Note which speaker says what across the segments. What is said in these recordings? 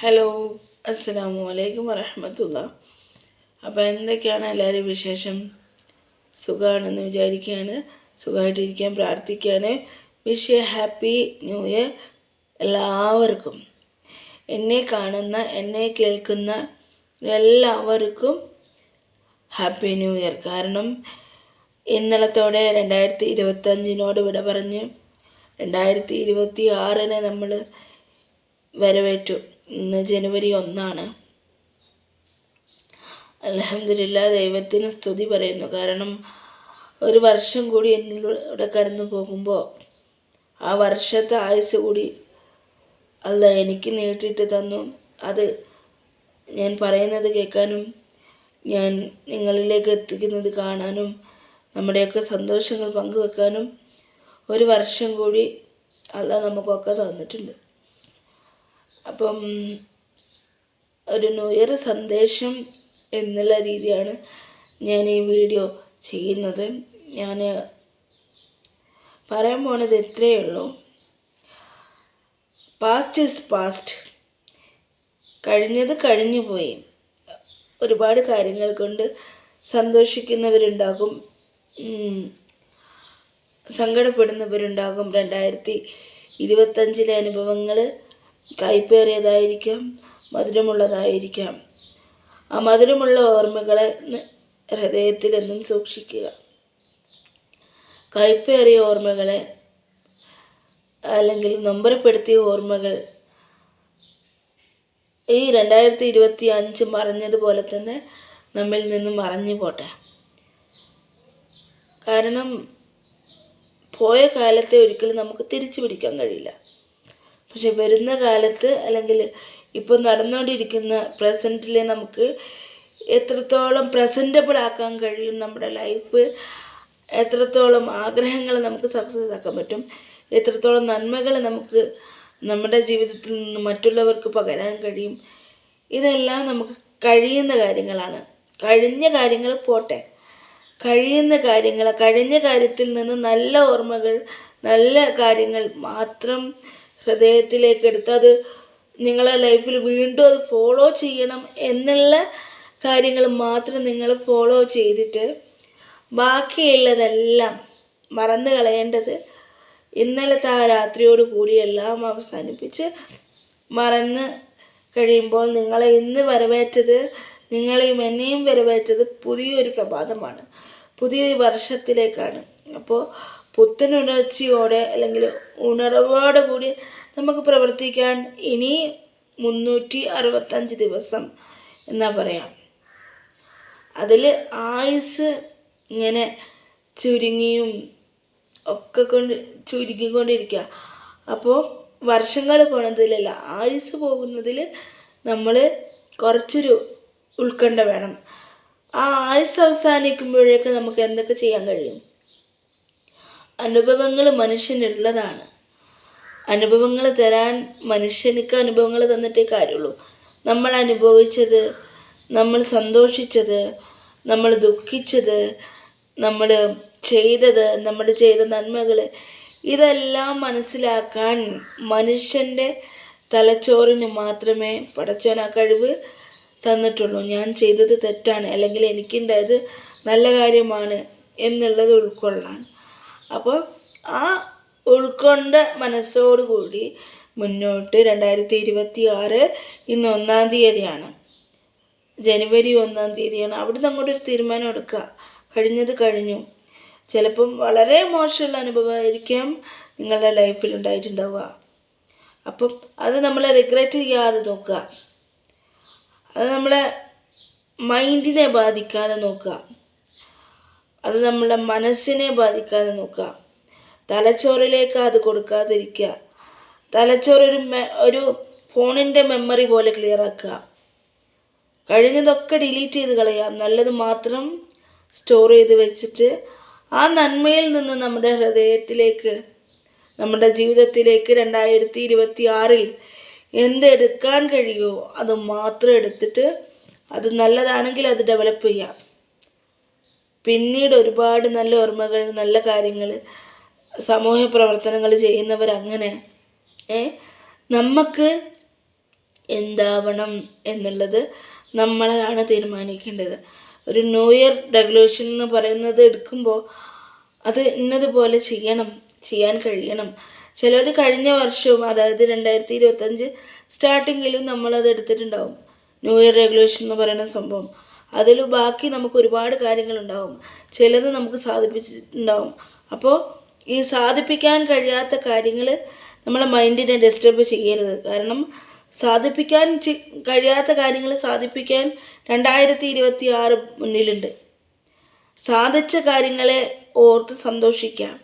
Speaker 1: Hello അസ്സലാമു അലൈക്കും വരഹമത്തുള്ള അപ്പോൾ എന്തൊക്കെയാണ് എല്ലാവരും വിശേഷം? സുഖമാണെന്ന് വിചാരിക്കുകയാണ് സുഖമായിട്ടിരിക്കാൻ പ്രാർത്ഥിക്കുകയാണ് wish a happy new year എല്ലാവർക്കും. എന്നെ കാണുന്ന എന്നെ കേൾക്കുന്ന എല്ലാവർക്കും ഹാപ്പി ന്യൂ ഇയർ കാരണം ഇന്നലത്തോടെ രണ്ടായിരത്തി ഇരുപത്തഞ്ചിനോട് വിട പറഞ്ഞ് രണ്ടായിരത്തി ഇരുപത്തി ആറിനെ നമ്മൾ വരവേറ്റു. ഇന്ന് ജനുവരി ഒന്നാണ്. അലഹമില്ല ദൈവത്തിന് സ്തുതി പറയുന്നു. കാരണം ഒരു വർഷം കൂടി എന്നിലൂടെ കടന്നു പോകുമ്പോൾ ആ വർഷത്തെ ആയുസ് കൂടി അല്ല എനിക്ക് നീട്ടിയിട്ട് തന്നു. അത് ഞാൻ പറയുന്നത് കേൾക്കാനും ഞാൻ നിങ്ങളിലേക്ക് എത്തിക്കുന്നത് കാണാനും നമ്മുടെയൊക്കെ സന്തോഷങ്ങൾ പങ്കുവെക്കാനും ഒരു വർഷം കൂടി അല്ല നമുക്കൊക്കെ തന്നിട്ടുണ്ട്. അപ്പം ഒരു ന്യൂ ഇയർ സന്ദേശം എന്നുള്ള രീതിയാണ് ഞാൻ ഈ വീഡിയോ ചെയ്യുന്നത്. ഞാൻ പറയാൻ പോണത് ഇത്രയേ ഉള്ളൂ. പാസ്റ്റ് ഇസ് പാസ്റ്റ് കഴിഞ്ഞത് കഴിഞ്ഞു പോയി. ഒരുപാട് കാര്യങ്ങൾ കൊണ്ട് സന്തോഷിക്കുന്നവരുണ്ടാകും. സങ്കടപ്പെടുന്നവരുണ്ടാകും. രണ്ടായിരത്തി ഇരുപത്തഞ്ചിലെ അനുഭവങ്ങൾ കൈപ്പേറിയതായിരിക്കാം മധുരമുള്ളതായിരിക്കാം. ആ മധുരമുള്ള ഓർമ്മകളെ ഹൃദയത്തിൽ എന്നും സൂക്ഷിക്കുക. കൈപ്പേറിയ ഓർമ്മകളെ അല്ലെങ്കിൽ നൊമ്പരപ്പെടുത്തിയ ഓർമ്മകൾ ഈ രണ്ടായിരത്തി ഇരുപത്തി അഞ്ച് മറഞ്ഞതുപോലെ തന്നെ നമ്മിൽ നിന്നും മറഞ്ഞു പോട്ടെ. കാരണം പോയ കാലത്തെ ഒരിക്കലും നമുക്ക് തിരിച്ചു പിടിക്കാൻ കഴിയില്ല. പക്ഷെ വരുന്ന കാലത്ത് അല്ലെങ്കിൽ ഇപ്പോൾ നടന്നുകൊണ്ടിരിക്കുന്ന പ്രസന്റിൽ നമുക്ക് എത്രത്തോളം പ്രസന്റബിൾ ആക്കാൻ കഴിയും നമ്മുടെ ലൈഫ് എത്രത്തോളം ആഗ്രഹങ്ങൾ നമുക്ക് സക്സസ് ആക്കാൻ പറ്റും എത്രത്തോളം നന്മകൾ നമുക്ക് നമ്മുടെ ജീവിതത്തിൽ നിന്ന് മറ്റുള്ളവർക്ക് പകരാൻ കഴിയും ഇതെല്ലാം നമുക്ക് കഴിയുന്ന കാര്യങ്ങളാണ്. കഴിഞ്ഞ കാര്യങ്ങൾ പോട്ടെ. കഴിയുന്ന കാര്യങ്ങൾ കഴിഞ്ഞ കാര്യത്തിൽ നിന്ന് നല്ല ഓർമ്മകൾ നല്ല കാര്യങ്ങൾ മാത്രം ഹൃദയത്തിലേക്ക് എടുത്ത് അത് നിങ്ങളെ ലൈഫിൽ വീണ്ടും അത് ഫോളോ ചെയ്യണം എന്നുള്ള കാര്യങ്ങൾ മാത്രം നിങ്ങൾ ഫോളോ ചെയ്തിട്ട് ബാക്കിയുള്ളതെല്ലാം മറന്നു കളയേണ്ടത് ഇന്നലത്തെ ആ രാത്രിയോട് കൂടി എല്ലാം അവസാനിപ്പിച്ച് മറന്ന് കഴിയുമ്പോൾ നിങ്ങളെ ഇന്ന് വരവേറ്റത് നിങ്ങളെയും എന്നെയും വരവേറ്റത് പുതിയൊരു പ്രഭാതമാണ്. പുതിയൊരു വർഷത്തിലേക്കാണ്. അപ്പോൾ പുത്തനുണർച്ചയോടെ അല്ലെങ്കിൽ ഉണർവോടെ കൂടി നമുക്ക് പ്രവർത്തിക്കാൻ ഇനി മുന്നൂറ്റി അറുപത്തഞ്ച് ദിവസം എന്നാ പറയാം. അതിൽ ആയുസ് ഇങ്ങനെ ചുരുങ്ങിയും ഒക്കെ കൊണ്ട് ചുരുങ്ങിക്കൊണ്ടിരിക്കുക അപ്പോൾ വർഷങ്ങൾ പോണതിലല്ല ആയുസ് പോകുന്നതിൽ നമ്മൾ കുറച്ചൊരു ഉത്കണ്ഠ വേണം. ആ ആയുസ് അവസാനിക്കുമ്പോഴേക്ക് നമുക്ക് എന്തൊക്കെ ചെയ്യാൻ കഴിയും? അനുഭവങ്ങൾ മനുഷ്യനുള്ളതാണ്. അനുഭവങ്ങൾ തരാൻ മനുഷ്യനിക്ക് അനുഭവങ്ങൾ തന്നിട്ടേ കാര്യമുള്ളൂ. നമ്മൾ അനുഭവിച്ചത് നമ്മൾ സന്തോഷിച്ചത് നമ്മൾ ദുഃഖിച്ചത് നമ്മൾ ചെയ്തത് നമ്മൾ ചെയ്ത നന്മകൾ ഇതെല്ലാം മനസ്സിലാക്കാൻ മനുഷ്യന്റെ തലച്ചോറിന് മാത്രമേ പടച്ചോൻ ആ കഴിവ് തന്നിട്ടുള്ളൂ. ഞാൻ ചെയ്തത് തെറ്റാണ് അല്ലെങ്കിൽ എനിക്കുണ്ടായത് നല്ല കാര്യമാണ് എന്നുള്ളത് ഉൾക്കൊള്ളാൻ. അപ്പോൾ ആ ഉൾക്കൊണ്ട മനസ്സോടുകൂടി മുന്നോട്ട് രണ്ടായിരത്തി ഇരുപത്തി ആറ് ഇന്ന് ഒന്നാം തീയതിയാണ്. ജനുവരി ഒന്നാം തീയതിയാണ്. അവിടുന്ന് അങ്ങോട്ടൊരു തീരുമാനം എടുക്കുക. കഴിഞ്ഞത് കഴിഞ്ഞു. ചിലപ്പം വളരെ മോശമുള്ള അനുഭവമായിരിക്കാം നിങ്ങളുടെ ലൈഫിൽ ഉണ്ടായിട്ടുണ്ടാവുക. അപ്പം അത് നമ്മളെ റിഗ്രറ്റ് ചെയ്യാതെ നോക്കുക. അത് നമ്മളെ മൈൻഡിനെ ബാധിക്കാതെ നോക്കുക. അത് നമ്മളെ മനസ്സിനെ ബാധിക്കാതെ നോക്കുക. തലച്ചോറിലേക്ക് അത് കൊടുക്കാതിരിക്കുക. തലച്ചോറ് ഒരു മെ- ഒരു ഫോണിന്റെ മെമ്മറി പോലെ ക്ലിയർ ആക്കുക. കഴിഞ്ഞതൊക്കെ ഡിലീറ്റ് ചെയ്ത് കളയാം നല്ലത് മാത്രം സ്റ്റോർ ചെയ്ത് വെച്ചിട്ട് ആ നന്മയിൽ നിന്ന് നമ്മുടെ ഹൃദയത്തിലേക്ക് നമ്മുടെ ജീവിതത്തിലേക്ക് രണ്ടായിരത്തി ഇരുപത്തി ആറിൽ എന്തെടുക്കാൻ കഴിയുമോ അത് മാത്രം എടുത്തിട്ട് അത് നല്ലതാണെങ്കിൽ അത് ഡെവലപ്പ് ചെയ്യാം പിന്നീട് ഒരുപാട് നല്ല ഓർമ്മകൾ നല്ല കാര്യങ്ങൾ സമൂഹ പ്രവർത്തനങ്ങൾ ചെയ്യുന്നവർ അങ്ങനെ ഏ? നമുക്ക് എന്താവണം എന്നുള്ളത് നമ്മളാണ് തീരുമാനിക്കേണ്ടത്. ഒരു ന്യൂ ഇയർ റെഗുലേഷൻ എന്ന് പറയുന്നത് എടുക്കുമ്പോൾ അത് ഇന്നതുപോലെ ചെയ്യണം ചെയ്യാൻ കഴിയണം. ചിലർ കഴിഞ്ഞ വർഷവും അതായത് രണ്ടായിരത്തി ഇരുപത്തഞ്ച് സ്റ്റാർട്ടിങ്ങിലും നമ്മളത് എടുത്തിട്ടുണ്ടാവും. ന്യൂ ഇയർ റെഗുലേഷൻ എന്ന് പറയുന്ന സംഭവം. അതിൽ ബാക്കി നമുക്ക് ഒരുപാട് കാര്യങ്ങളുണ്ടാവും. ചിലത് നമുക്ക് സാധിപ്പിച്ചിട്ടുണ്ടാവും. അപ്പോൾ ഈ സാധിപ്പിക്കാൻ കഴിയാത്ത കാര്യങ്ങൾ നമ്മളെ മൈൻഡിനെ ഡിസ്റ്റർബ് ചെയ്യരുത്. കാരണം സാധിപ്പിക്കാൻ കഴിയാത്ത കാര്യങ്ങൾ സാധിപ്പിക്കാൻ രണ്ടായിരത്തി ഇരുപത്തി ആറ് മുന്നിലുണ്ട്. സാധിച്ച കാര്യങ്ങളെ ഓർത്ത് സന്തോഷിക്കാം.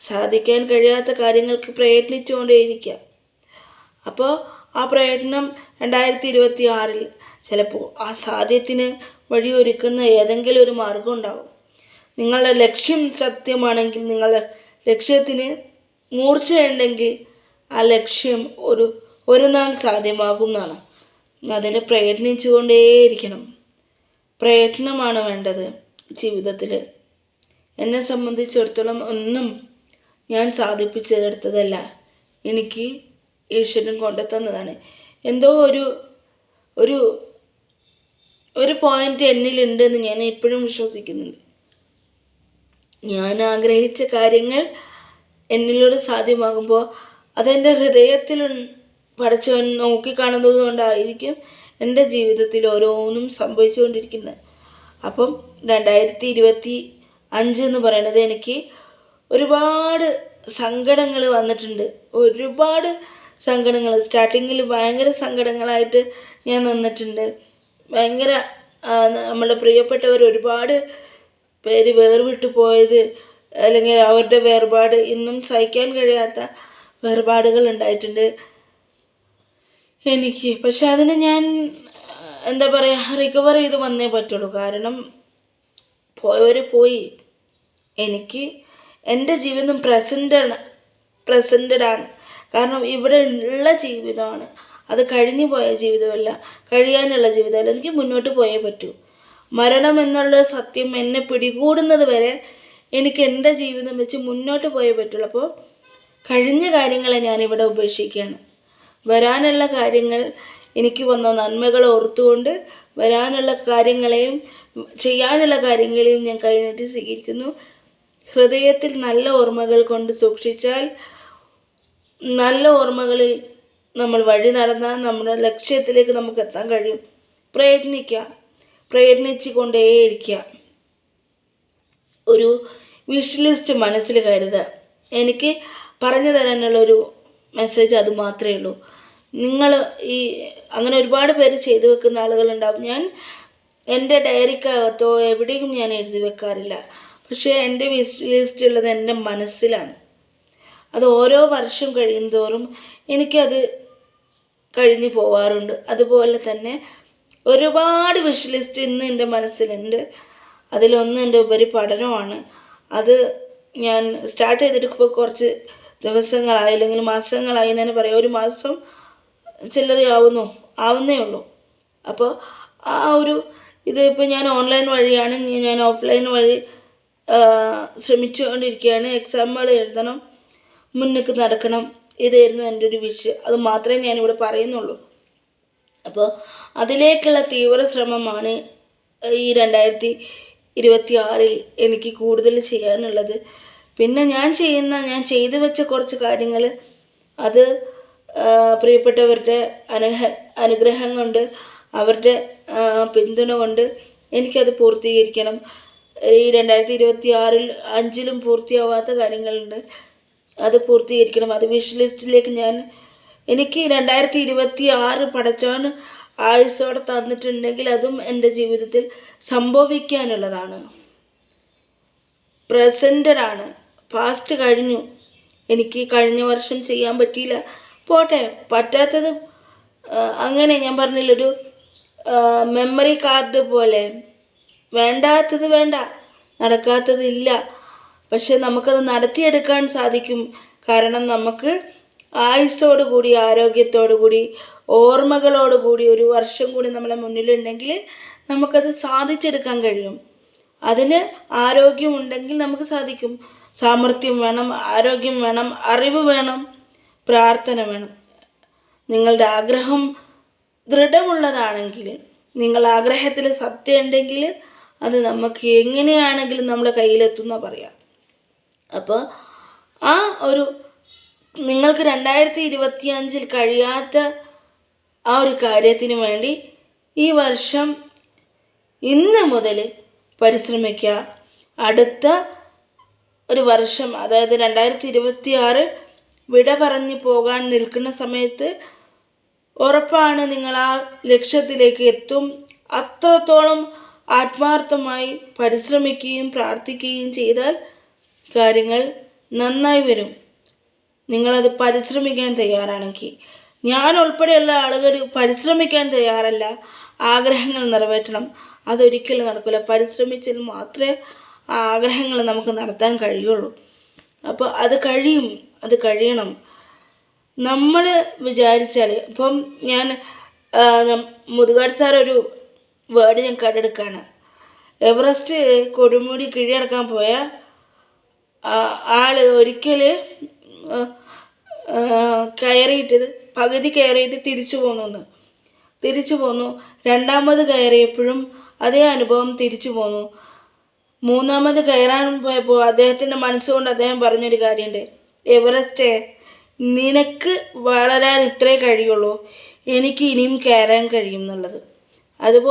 Speaker 1: സാധിക്കാൻ കഴിയാത്ത കാര്യങ്ങൾക്ക് പ്രയത്നിച്ചുകൊണ്ടേയിരിക്കുക അപ്പോൾ ആ പ്രയത്നം രണ്ടായിരത്തി ഇരുപത്തി ആറിൽ ചിലപ്പോൾ ആ സാധ്യത്തിന് വഴിയൊരുക്കുന്ന ഏതെങ്കിലും ഒരു മാർഗം ഉണ്ടാവും. നിങ്ങളുടെ ലക്ഷ്യം സത്യമാണെങ്കിൽ നിങ്ങളുടെ ലക്ഷ്യത്തിന് മൂർച്ചയുണ്ടെങ്കിൽ ആ ലക്ഷ്യം ഒരു ഒരു നാൾ സാധ്യമാകുന്നതാണ് അതിന് പ്രയത്നിച്ചുകൊണ്ടേയിരിക്കണം. പ്രയത്നമാണ് വേണ്ടത് ജീവിതത്തിൽ എന്നെ സംബന്ധിച്ചിടത്തോളം ഒന്നും ഞാൻ സാധിപ്പിച്ചെടുത്തതല്ല. എനിക്ക് ഈശ്വരൻ കൊണ്ടുതന്നതാണ് എന്തോ ഒരു ഒരു ഒരു പോയിന്റ് എന്നിലുണ്ടെന്ന് ഞാൻ എപ്പോഴും വിശ്വസിക്കുന്നുണ്ട്. ഞാൻ ആഗ്രഹിച്ച കാര്യങ്ങൾ എന്നിലൂടെ സാധ്യമാകുമ്പോൾ അതെന്റെ ഹൃദയത്തിൽ പഠിച്ചവൻ നോക്കിക്കാണുന്നത് കൊണ്ടായിരിക്കും എന്റെ ജീവിതത്തിൽ ഓരോന്നും സംഭവിച്ചുകൊണ്ടിരിക്കുന്നത്. അപ്പം രണ്ടായിരത്തി ഇരുപത്തി അഞ്ച് എന്ന് പറയുന്നത് എനിക്ക് ഒരുപാട് സങ്കടങ്ങൾ വന്നിട്ടുണ്ട്. ഒരുപാട് സങ്കടങ്ങൾ. സ്റ്റാർട്ടിങ്ങിൽ ഭയങ്കര സങ്കടങ്ങളായിട്ട് ഞാൻ നിന്നിട്ടുണ്ട്. ഭയങ്കര നമ്മുടെ പ്രിയപ്പെട്ടവർ ഒരുപാട് പേര് വേർവിട്ട് പോയത് അല്ലെങ്കിൽ അവരുടെ വേർപാട് ഇന്നും സഹിക്കാൻ കഴിയാത്ത വേർപാടുകൾ ഉണ്ടായിട്ടുണ്ട്. എനിക്ക് പക്ഷെ അതിന് ഞാൻ എന്താ പറയുക റിക്കവർ ചെയ്ത് വന്നേ പറ്റുള്ളൂ. കാരണം പോയവർ പോയി. എനിക്ക് എന്റെ ജീവിതം പ്രസന്റാണ് പ്രസന്റഡാണ് കാരണം ഇവിടെ ഉള്ള ജീവിതമാണ്. അത് കഴിഞ്ഞു പോയ ജീവിതമല്ല. കഴിയാനുള്ള ജീവിതമല്ല. എനിക്ക് മുന്നോട്ട് പോയേ പറ്റൂ. മരണം എന്നുള്ള സത്യം എന്നെ പിടികൂടുന്നത് വരെ എനിക്ക് എന്റെ ജീവിതം വെച്ച് മുന്നോട്ട് പോയേ പറ്റുള്ളൂ. അപ്പോൾ കഴിഞ്ഞ കാര്യങ്ങളെ ഞാനിവിടെ ഉപേക്ഷിക്കുകയാണ്. വരാനുള്ള കാര്യങ്ങൾ എനിക്ക് വന്ന നന്മകൾ ഓർത്തുകൊണ്ട് വരാനുള്ള കാര്യങ്ങളെയും ചെയ്യാനുള്ള കാര്യങ്ങളെയും ഞാൻ കൈനീട്ടി സ്വീകരിക്കുന്നു. ഹൃദയത്തിൽ നല്ല ഓർമ്മകൾ കൊണ്ട് സൂക്ഷിച്ചാൽ നല്ല ഓർമ്മകളിൽ നമ്മൾ വഴി നടന്നാൽ നമ്മുടെ ലക്ഷ്യത്തിലേക്ക് നമുക്ക് എത്താൻ കഴിയും. പ്രയത്നിക്കുക പ്രയത്നിച്ചു കൊണ്ടേയിരിക്കുക ഒരു വിഷ് ലിസ്റ്റ് മനസ്സിൽ കരുതുക എനിക്ക് പറഞ്ഞു തരാനുള്ളൊരു മെസ്സേജ് അത് മാത്രമേ ഉള്ളൂ. നിങ്ങൾ ഈ അങ്ങനെ ഒരുപാട് പേര് ചെയ്തു വെക്കുന്ന ആളുകളുണ്ടാവും. ഞാൻ എന്റെ ഡയറിക്കകത്തോ എവിടെയും ഞാൻ എഴുതി വെക്കാറില്ല. പക്ഷേ എന്റെ വിഷ് ലിസ്റ്റ് ഉള്ളത് എന്റെ മനസ്സിലാണ്. അത് ഓരോ വർഷം കഴിയും തോറും എനിക്കത് കഴിഞ്ഞു പോവാറുണ്ട്. അതുപോലെ തന്നെ ഒരുപാട് വിഷ് ലിസ്റ്റ് ഇന്ന് എന്റെ മനസ്സിലുണ്ട്. അതിലൊന്ന് എന്റെ ഉപരി പഠനമാണ്. അത് ഞാൻ സ്റ്റാർട്ട് ചെയ്തിട്ട് ഇപ്പോൾ കുറച്ച് ദിവസങ്ങളായി അല്ലെങ്കിൽ മാസങ്ങളായി എന്ന് തന്നെ പറയാം. ഒരു മാസം ചില്ലറയാവുന്നു ആവുന്നേ ഉള്ളൂ. അപ്പോൾ ആ ഒരു ഇത് ഇപ്പോൾ ഞാൻ ഓൺലൈൻ വഴിയാണ്. ഞാൻ ഓഫ്ലൈൻ വഴി ശ്രമിച്ചുകൊണ്ടിരിക്കുകയാണ്. എക്സാമുകൾ എഴുതണം. മുന്നേക്ക് നടക്കണം. ഇതായിരുന്നു എന്റെ ഒരു വിഷ് അത് മാത്രമേ ഞാനിവിടെ പറയുന്നുള്ളൂ. അപ്പോൾ അതിലേക്കുള്ള തീവ്ര ശ്രമമാണ് ഈ രണ്ടായിരത്തി ഇരുപത്തി ആറിൽ എനിക്ക് കൂടുതൽ ചെയ്യാനുള്ളത്. പിന്നെ ഞാൻ ചെയ്യുന്ന ഞാൻ ചെയ്തു വെച്ച കുറച്ച് കാര്യങ്ങൾ അത് പ്രിയപ്പെട്ടവരുടെ അനുഗ്രഹ അനുഗ്രഹം കൊണ്ട് അവരുടെ പിന്തുണ കൊണ്ട് എനിക്കത് പൂർത്തീകരിക്കണം. ഈ രണ്ടായിരത്തി ഇരുപത്തി ആറിൽ അഞ്ചിലും പൂർത്തിയാവാത്ത കാര്യങ്ങളുണ്ട്. അത് പൂർത്തീകരിക്കണം. അത് വിഷ് ലിസ്റ്റിലേക്ക് ഞാൻ എനിക്ക് രണ്ടായിരത്തി ഇരുപത്തി ആറ് പടച്ചവൻ ആയുസോടെ തന്നിട്ടുണ്ടെങ്കിൽ അതും എന്റെ ജീവിതത്തിൽ സംഭവിക്കാനുള്ളതാണ്. പ്രസന്റഡ് ആണ്. പാസ്റ്റ് കഴിഞ്ഞു. എനിക്ക് കഴിഞ്ഞ വർഷം ചെയ്യാൻ പറ്റിയില്ല. പോട്ടെ പറ്റാത്തത് അങ്ങനെ ഞാൻ പറഞ്ഞില്ലൊരു മെമ്മറി കാർഡ് പോലെ. വേണ്ടാത്തത് വേണ്ട നടക്കാത്തത് ഇല്ല. പക്ഷെ നമുക്കത് നടത്തിയെടുക്കാൻ സാധിക്കും. കാരണം നമുക്ക് കൂടി ആരോഗ്യത്തോടു കൂടി ഓർമ്മകളോട് കൂടി ഒരു വർഷം കൂടി നമ്മളെ മുന്നിലുണ്ടെങ്കിൽ നമുക്കത് സാധിച്ചെടുക്കാൻ കഴിയും. അതിന് ആരോഗ്യമുണ്ടെങ്കിൽ നമുക്ക് സാധിക്കും. സാമർഥ്യം വേണം ആരോഗ്യം വേണം അറിവ് വേണം പ്രാർത്ഥന വേണം. നിങ്ങളുടെ ആഗ്രഹം ദൃഢമുള്ളതാണെങ്കിൽ നിങ്ങൾ ആഗ്രഹത്തിൽ സത്യം ഉണ്ടെങ്കിൽ അത് നമുക്ക് എങ്ങനെയാണെങ്കിലും നമ്മുടെ കയ്യിലെത്തുന്ന പറയാം. അപ്പോൾ ആ ഒരു നിങ്ങൾക്ക് രണ്ടായിരത്തി ഇരുപത്തി അഞ്ചിൽ കഴിയാത്ത ആ ഒരു കാര്യത്തിന് വേണ്ടി ഈ വർഷം ഇന്ന് മുതൽ പരിശ്രമിക്കുക. അടുത്ത ഒരു വർഷം അതായത് രണ്ടായിരത്തി ഇരുപത്തി ആറ് വിട പറഞ്ഞു പോകാൻ നിൽക്കുന്ന സമയത്ത് ഉറപ്പാണ് നിങ്ങൾ ആ ലക്ഷ്യത്തിലേക്ക് എത്തും. അത്രത്തോളം ആത്മാർത്ഥമായി പരിശ്രമിക്കുകയും പ്രാർത്ഥിക്കുകയും ചെയ്താൽ കാര്യങ്ങൾ നന്നായി വരും. നിങ്ങളത് പരിശ്രമിക്കാൻ തയ്യാറാണെങ്കിൽ. ഞാൻ ഉൾപ്പെടെയുള്ള ആളുകൾ പരിശ്രമിക്കാൻ തയ്യാറല്ല. ആഗ്രഹങ്ങൾ നിറവേറ്റണം. അതൊരിക്കലും നടക്കില്ല പരിശ്രമിച്ചാൽ മാത്രമേ ആ ആഗ്രഹങ്ങൾ നമുക്ക് നടത്താൻ കഴിയുള്ളൂ. അപ്പോൾ അത് കഴിയും. അത് കഴിയണം. നമ്മൾ വിചാരിച്ചാൽ ഇപ്പം ഞാൻ മുതുകാട് സാർ ഒരു വേർഡ് ഞാൻ കണ്ടെടുക്കുകയാണ് എവറസ്റ്റ് കൊടുമുടി കീഴടക്കാൻ പോയ ആ, ആൾ ഒരിക്കൽ കയറിയിട്ടത് പകുതി കയറിയിട്ട് തിരിച്ചു പോന്നു തിരിച്ചു പോന്നു. രണ്ടാമത് കയറിയപ്പോഴും അതേ അനുഭവം തിരിച്ചു പോന്നു. മൂന്നാമത് കയറാൻ പോയപ്പോൾ അദ്ദേഹത്തിന്റെ മനസ്സുകൊണ്ട് അദ്ദേഹം പറഞ്ഞൊരു കാര്യമുണ്ട് എവറസ്റ്റ് നിനക്ക് വളരാൻ ഇത്രേ കഴിയുള്ളൂ. എനിക്ക് ഇനിയും കയറാൻ കഴിയും എന്നുള്ളത് അതുപോലെ